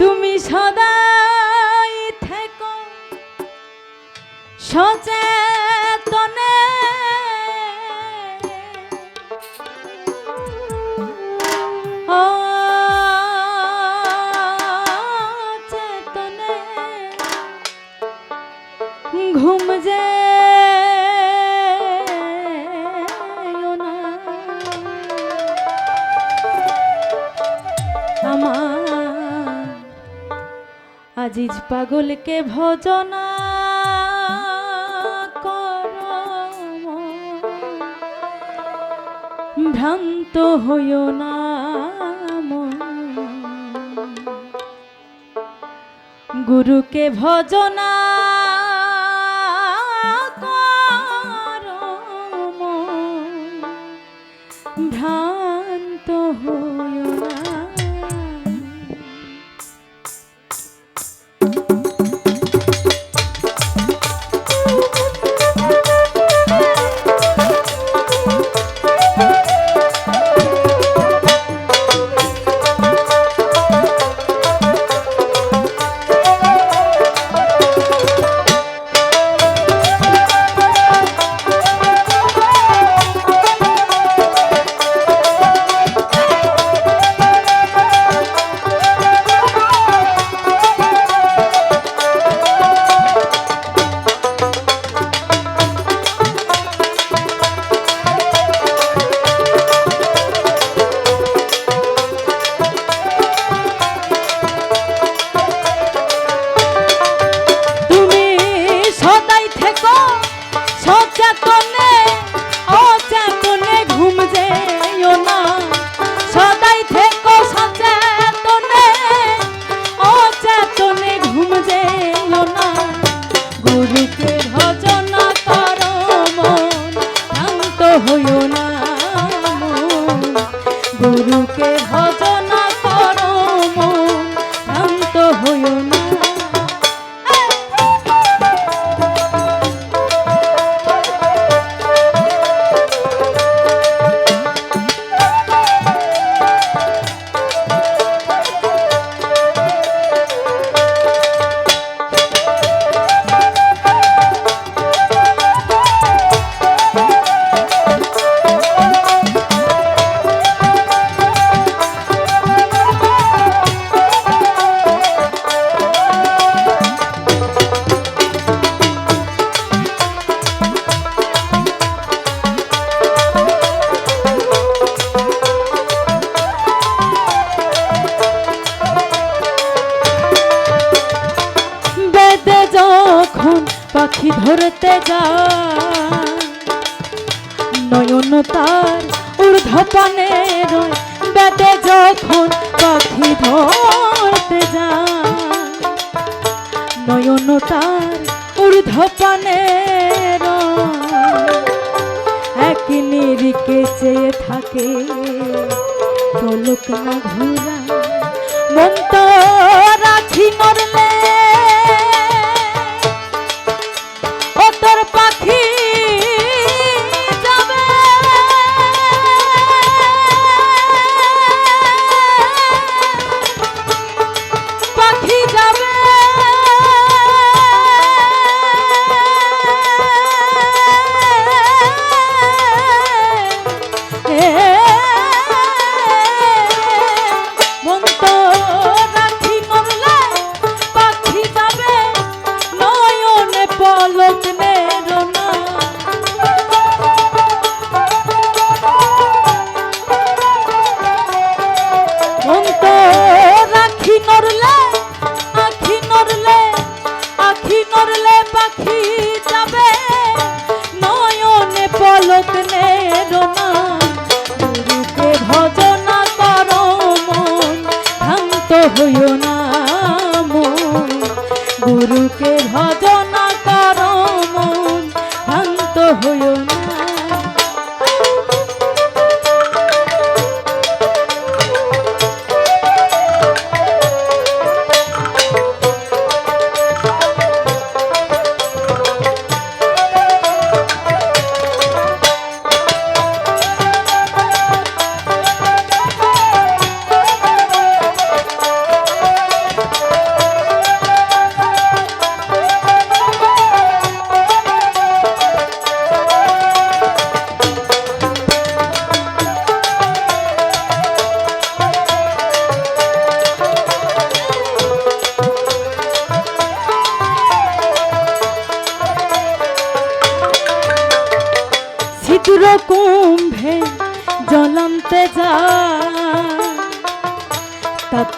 তুমি সদাই থেকো। সচেতনে আজিজ পাগলকে ভজনা ভ্রান্ত হইও না। গুরুকে ভজনা হইও যখন পাখি ধরতে যায়। নয়ন তার ঊর্ধ্বপানে রয়, বেদে যখন পাখি ধরতে যায়। নয়ন তার ঊর্ধ্বপানে এক নিরিকে চেয়ে থাকে। পলক না ঘুরা, মন তো রাখি নরলে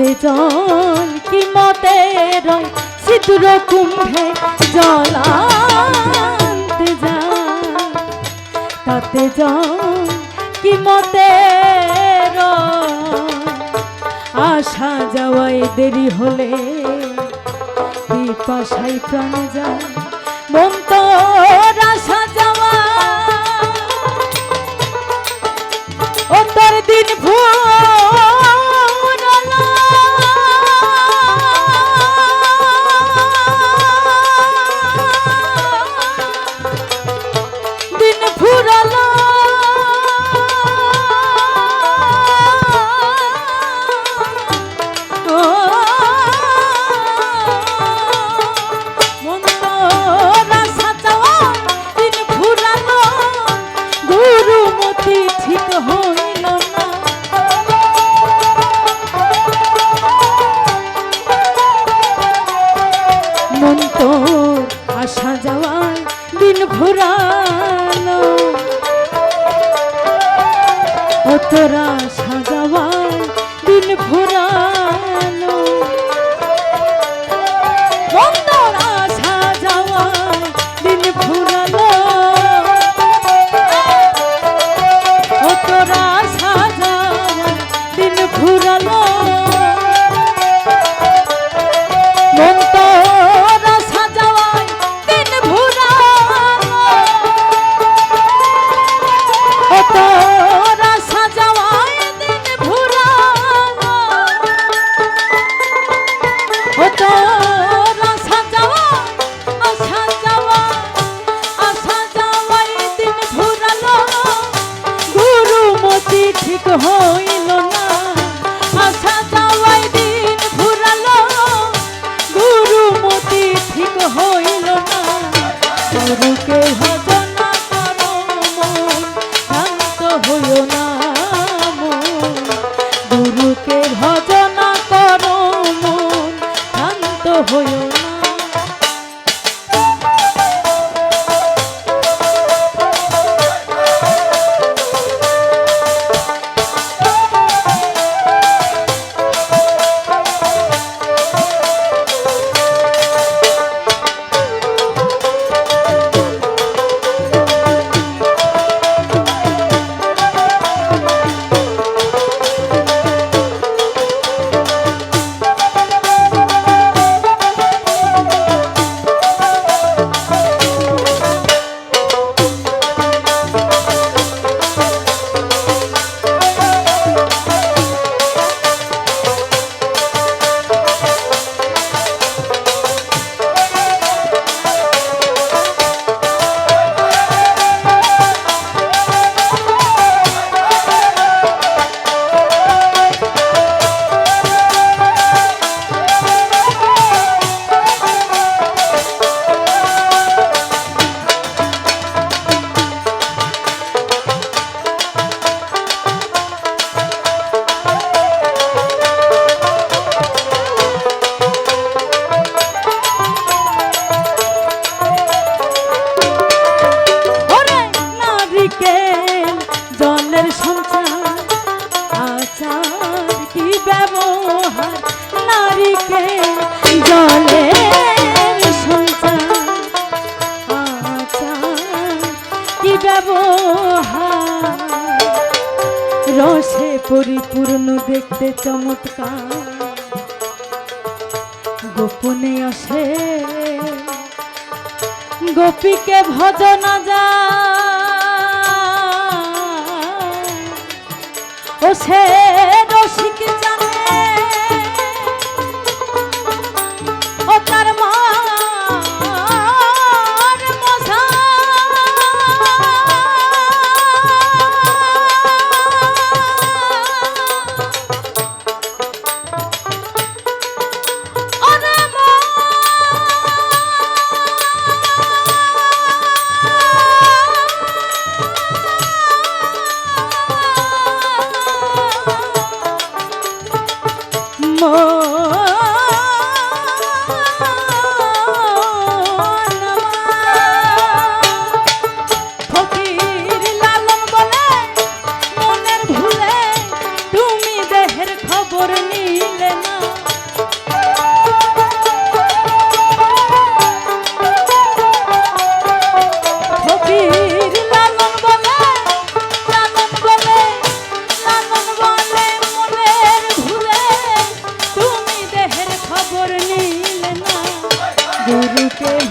বেজন কি মতে রয় সিদ্ধুর কুম্ভে জলান্তে যা। তাতে জন কি মতে আসা যাওয়ায় দেরি হলে পিপাসাই প্রাণ যায়। দেখতে চমৎকার। গোপনে আসে। গোপীকে ভজন যা ও সে রসিক জান okay.